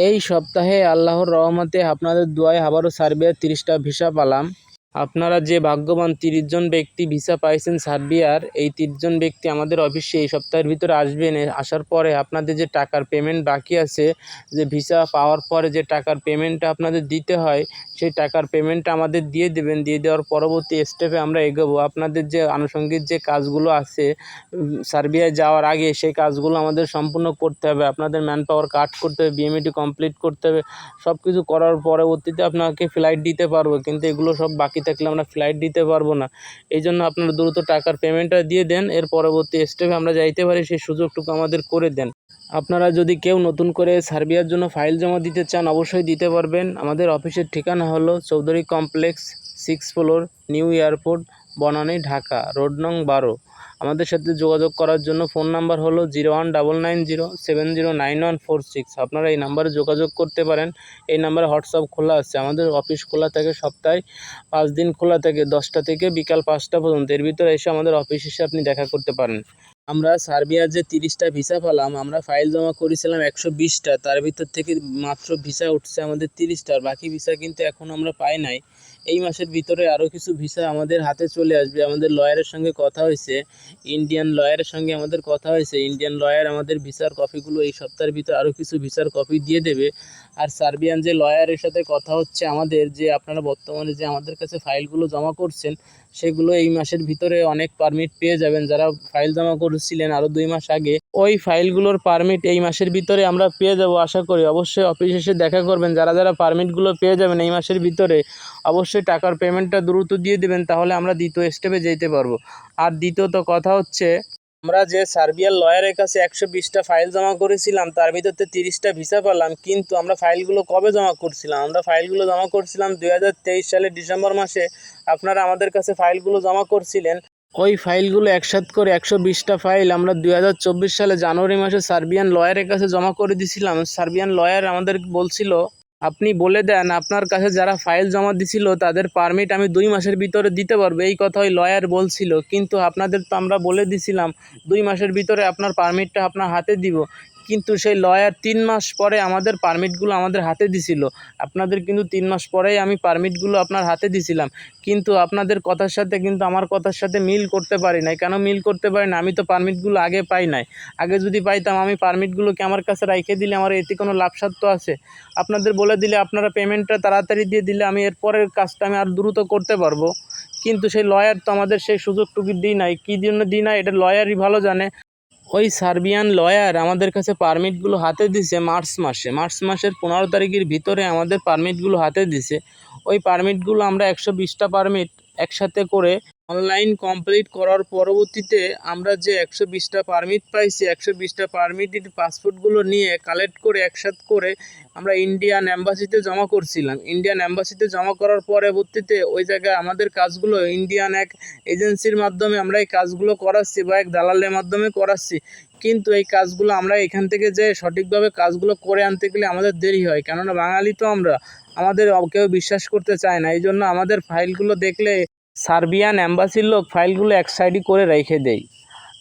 এই সপ্তাহে আল্লাহর রহমতে আপনাদের দোয়ায় আবারও সার্বিয়ার তিরিশটা ভিসা পালাম। আপনারা যে ভাগ্যবান তিরিশ জন ব্যক্তি ভিসা পাইছেন সার্বিয়ার, এই তিরিশ জন ব্যক্তি আমাদের অফিসে এই সপ্তাহের ভিতরে আসবেন। আসার পরে আপনাদের যে টাকার পেমেন্ট বাকি আছে, যে ভিসা পাওয়ার পরে যে টাকার পেমেন্টটা আপনাদের দিতে হয়, সেই টাকার পেমেন্টটা আমাদের দিয়ে দেবেন। দিয়ে দেওয়ার পরবর্তী স্টেপে আমরা এগোবো। আপনাদের যে আনুষঙ্গিক যে কাজগুলো আছে সার্বিয়ায় যাওয়ার আগে সেই কাজগুলো আমাদের সম্পূর্ণ করতে হবে। আপনাদের ম্যান পাওয়ার কাট করতে হবে বিএমইটি কমপ্লিট করতে হবে। সব কিছু করার পরবর্তীতে আপনাকে ফ্লাইট দিতে পারব, কিন্তু এগুলো সব বাকি থাকলে আমরা ফ্লাইট দিতে পারব না। এই জন্য আপনারা দ্রুত টাকার পেমেন্টটা দিয়ে দেন, এর পরবর্তী স্টেপে আমরা যাইতে পারি, সেই সুযোগটুকু আমাদের করে দেন। আপনারা যদি কেউ নতুন করে সার্বিয়ার জন্য ফাইল জমা দিতে চান, অবশ্যই দিতে পারবেন। আমাদের অফিসের ঠিকানা হলো Chowdhury complex six floor new airport Banani, Dhaka road নং বারো। আমাদের সাথে যোগাযোগ করার জন্য ফোন নাম্বার হলো zero one double nine zero seven zero nine one four six. আপনারা এই নাম্বারে যোগাযোগ করতে পারেন। এই নাম্বারে হোয়াটসঅ্যাপ খোলা আছে। আমাদের অফিস খোলা থাকে সপ্তাহে পাঁচ দিন খোলা থাকে, দশটা থেকে বিকাল পাঁচটা পর্যন্ত। এর ভিতরে এসে আমাদের অফিস এসে আপনি দেখা করতে পারেন। আমরা সার্বিয়ার যে তিরিশটা ভিসা পেলাম, আমরা ফাইল জমা করেছিলাম একশো বিশটা। তার ভিতর থেকে মাত্র ভিসা উঠছে আমাদের তিরিশটা। আর বাকি ভিসা কিন্তু এখন আমরা পাই নাই। এই মাসের ভিতরে আরও কিছু ভিসা আমাদের হাতে চলে আসবে। আমাদের লয়ারের সঙ্গে কথা হয়েছে ইন্ডিয়ান লয়ারের সঙ্গে আমাদের কথা হয়েছে। ইন্ডিয়ান লয়ার আমাদের ভিসার কপিগুলো এই সপ্তাহের ভিতরে আরও কিছু ভিসার কপি দিয়ে দেবে। আর সার্বিয়ান যে লয়ারের সাথে কথা হচ্ছে আমাদের, যে আপনারা বর্তমানে যে আমাদের কাছে ফাইলগুলো জমা করছেন, সেগুলো এই মাসের ভিতরে অনেক পারমিট পেয়ে যাবেন। যারা ফাইল জমা করেছিলেন আরও দুই মাস আগে, ওই ফাইলগুলোর পারমিট এই মাসের ভিতরে আমরা পেয়ে যাব আশা করি। অবশ্যই অফিস এসে দেখা করবেন। যারা যারা পারমিটগুলো পেয়ে যাবেন এই মাসের ভিতরে, অবশ্যই টাকার পেমেন্টটা দ্রুত দিয়ে দেবেন, তাহলে আমরা দ্বিতীয় স্টেপে যেতে পারব। আর দ্বিতীয়ত কথা হচ্ছে, আমরা যে সার্বিয়ার লয়ারের কাছে একশো বিশটা ফাইল জমা করেছিলাম, তার ভিতরতে তিরিশটা ভিসা পেলাম কিন্তু আমরা ফাইলগুলো কবে জমা করছিলাম? আমরা ফাইলগুলো জমা করছিলাম দুই হাজার তেইশ সালের ডিসেম্বর মাসে। আপনারা আমাদের কাছে ফাইলগুলো জমা করছিলেন। ওই ফাইলগুলো একসাথ করে একশো বিশটা ফাইল আমরা দুই হাজার চব্বিশ সালে জানুয়ারি মাসে সার্বিয়ান লয়ারের কাছে জমা করে দিছিলাম। সার্বিয়ান লয়ার আমাদের বলছিল আপনি বলে দেন, আপনার কাছে যারা ফাইল জমা দিছিল, তাদের পারমিট আমি দুই মাসের ভিতরে দিতে পারব। এই কথা ওই লয়ার বলছিল। কিন্তু আপনাদের তো আমরা বলে দিছিলাম, দুই মাসের ভিতরে আপনার পারমিটটা আপনার হাতে দিব। কিন্তু সেই লয়ার তিন মাস পরে আমাদের পারমিটগুলো আমাদের হাতে দিছিল। আপনাদের কিন্তু তিন মাস পরেই আমি পারমিটগুলো আপনার হাতে দিছিলাম। কিন্তু আপনাদের কথার সাথে কিন্তু আমার কথার সাথে মিল করতে পারি নাই। কেন মিল করতে পারি না? আমি তো পারমিটগুলো আগে পাই নাই। আগে যদি পাইতাম, আমি পারমিটগুলোকে আমার কাছে রেখে দিলে আমার এতে কোনো লাভসাধ্য আছে? আপনাদের বলে দিলে আপনারা পেমেন্টটা তাড়াতাড়ি দিয়ে দিলে আমি এরপরের কাজটা আমি আর দ্রুত করতে পারব। কিন্তু সেই লয়ার তো আমাদের সেই সুযোগটুকু দিই নাই। কী জন্য দিই নাই? এটা লয়ারই ভালো জানে। ওই সার্বিয়ান লয়ার আমাদের কাছে পারমিটগুলো হাতে দিছে মার্চ মাসে। মার্চ মাসের পনেরো তারিখের ভিতরে আমাদের পারমিটগুলো হাতে দিছে। ওই পারমিটগুলো আমরা একশো বিশটা পারমিট একসাথে করে অনলাইন কমপ্লিট করার পরবর্তীতে আমরা যে একশো বিশটা পারমিট পাইছি, একশো বিশটা পারমিটের পাসপোর্টগুলো নিয়ে কালেক্ট করে একসাথে করে আমরা ইন্ডিয়ান অ্যাম্বাসিতে জমা করছিলাম। ইন্ডিয়ান অ্যাম্বাসিতে জমা করার পরবর্তীতে ওই জায়গায় আমাদের কাজগুলো ইন্ডিয়ান এক এজেন্সির মাধ্যমে আমরা এই কাজগুলো করাচ্ছি বা এক দালালের মাধ্যমে করাচ্ছি। কিন্তু এই কাজগুলো আমরা এখান থেকে যে সঠিকভাবে কাজগুলো করে আনতে গেলে আমাদের দেরি হয়। কেননা বাঙালি তো আমরা, আমাদের কেউ বিশ্বাস করতে চায় না। এই জন্য আমাদের ফাইলগুলো দেখলে সার্বিয়ান অ্যাম্বাসির লোক ফাইলগুলো এক সাইডই করে রেখে দেয়।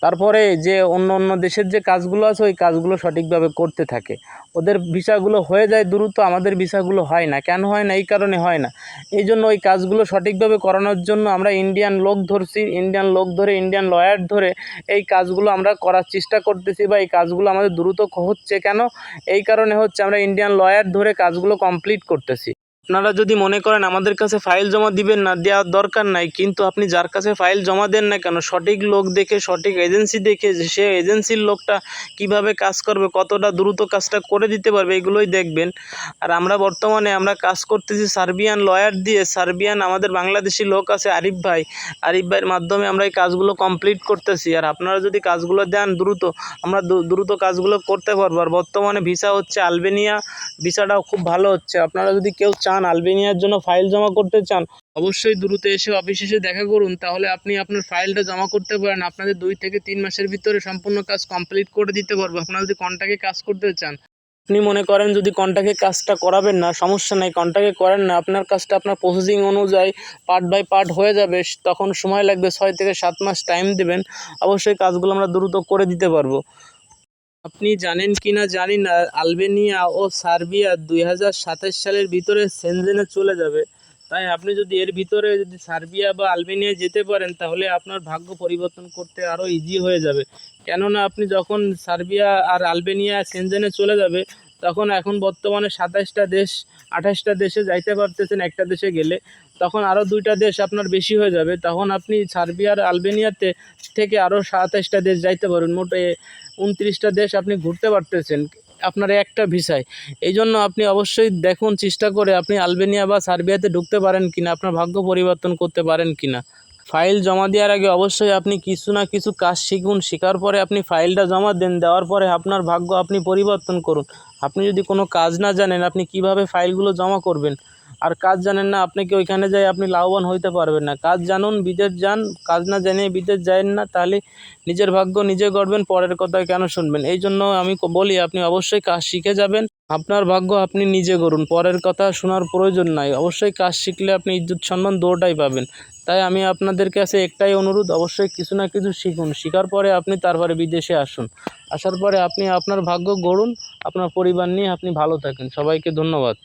তারপরে যে অন্য অন্য দেশের যে কাজগুলো আছে, ওই কাজগুলো সঠিকভাবে করতে থাকে। ওদের ভিসাগুলো হয়ে যায় দ্রুত, আমাদের ভিসাগুলো হয় না। কেন হয় না? এই কারণে হয় না। এই জন্য ওই কাজগুলো সঠিকভাবে করানোর জন্য আমরা ইন্ডিয়ান লোক ধরছি, ইন্ডিয়ান লোক ধরে, ইন্ডিয়ান লয়ার ধরে এই কাজগুলো আমরা করার চেষ্টা করতেছি বা এই কাজগুলো আমাদের দ্রুত হচ্ছে কেন? এই কারণে হচ্ছে আমরা ইন্ডিয়ান লয়ার ধরে কাজগুলো কমপ্লিট করতেছি। আপনারা যদি মনে করেন আমাদের কাছে ফাইল জমা দিবেন না, দেওয়ার দরকার নাই, কিন্তু আপনি যার কাছে ফাইল জমা দেন না কেন, সঠিক লোক দেখে, সঠিক এজেন্সি দেখে সে এজেন্সির লোকটা কীভাবে কাজ করবে, কতটা দ্রুত কাজটা করে দিতে পারবে, এগুলোই দেখবেন। আর আমরা বর্তমানে আমরা কাজ করতেছি সার্বিয়ান লয়ার দিয়ে, সার্বিয়ান আমাদের বাংলাদেশি লোক আছে আরিফ ভাই। আরিফ ভাইয়ের মাধ্যমে আমরা এই কাজগুলো কমপ্লিট করতেছি। আর আপনারা যদি কাজগুলো দেন দ্রুত, আমরা দ্রু- দ্রুত কাজগুলো করতে পারব। আর বর্তমানে ভিসা হচ্ছে আলবেনিয়া ভিসাটাও খুব ভালো হচ্ছে। আপনারা যদি কেউ চান আলবেনিয়ার জন্য ফাইল জমা করতে চান, অবশ্যই দ্রুত এসে অফিস এসে দেখা করুন। তাহলে আপনি আপনার ফাইলটা জমা করতে পারেন। আপনাদের দুই থেকে তিন মাসের ভিতরে সম্পূর্ণ কাজ কমপ্লিট করে দিতে পারব। আপনারা যদি কন্ট্যাক্টে কাজ করতে চান, আপনি মনে করেন যদি কন্ট্যাক্টে কাজটা করাবেন না, সমস্যা নাই কন্ট্যাক্টে করেন না, আপনার কাজটা আপনার প্রসেসিং অনুযায়ী পার্ট বাই পার্ট হয়ে যাবে। তখন সময় লাগবে ছয় থেকে সাত মাস টাইম দেবেন। অবশ্যই কাজগুলো আমরা দ্রুত করে দিতে পারব। আপনি জানেন কি না জানি না, আলবেনিয়া ও সার্বিয়া দুই হাজার সাতাশ সালের ভিতরে সেনজেনে চলে যাবে। তাই আপনি যদি এর ভিতরে যদি সার্বিয়া বা আলবেনিয়া যেতে পারেন, তাহলে আপনার ভাগ্য পরিবর্তন করতে আরও ইজি হয়ে যাবে। কেননা আপনি যখন সার্বিয়া আর আলবেনিয়া সেনজেনে চলে যাবে তখন এখন বর্তমানে সাতাশটা দেশ আঠাশটা দেশে যাইতে পারতেছেন, একটা দেশে গেলে। তখন আরও দুইটা দেশ আপনার বেশি হয়ে যাবে। তখন আপনি সার্বিয়ার আলবেনিয়াতে থেকে আরও সাতাশটা দেশ যাইতে পারবেন। মোট উনত্রিশটা দেশ আপনি ঘুরতে পারতেছেন আপনার একটা ভিসায়। এই জন্য আপনি অবশ্যই দেখুন, চেষ্টা করে আপনি আলবেনিয়া বা সার্বিয়াতে ঢুকতে পারেন কিনা, আপনার ভাগ্য পরিবর্তন করতে পারেন কিনা। ফাইল জমা দেওয়ার আগে অবশ্যই আপনি কিছু না কিছু কাজ শিখুন। শেখার পরে আপনি ফাইলটা জমা দেন, দেওয়ার পরে আপনার ভাগ্য আপনি পরিবর্তন করুন। আপনি যদি কোনো কাজ না জানেন আপনি কীভাবে ফাইলগুলো জমা করবেন? আর কাজ জানেন না, আপনি কি ওইখানে যাই আপনি লাভবান হইতে পারবেন না। কাজ জানুন, বিদেশ যান, কাজ না জানিয়ে বিদেশ যায়েন না, তাহলে নিজের ভাগ্য নিজে গড়বেন, পরের কথা কেন শুনবেন? এই জন্য আমি বলি, আপনি অবশ্যই কাজ শিখে যাবেন, আপনার ভাগ্য আপনি নিজে গড়ুন, পরের কথা শোনার প্রয়োজন নাই। অবশ্যই কাজ শিখলে আপনি ইজ্জত সম্মান দুটোটাই পাবেন। তাই আমি আপনাদের কাছে একটাই অনুরোধ, অবশ্যই কিছু না কিছু শিখুন। শেখার পরে আপনি তারপরে বিদেশে আসুন। আসার পরে আপনি আপনার ভাগ্য গড়ুন, আপনার পরিবার নিয়ে আপনি ভালো থাকেন। সবাইকে ধন্যবাদ।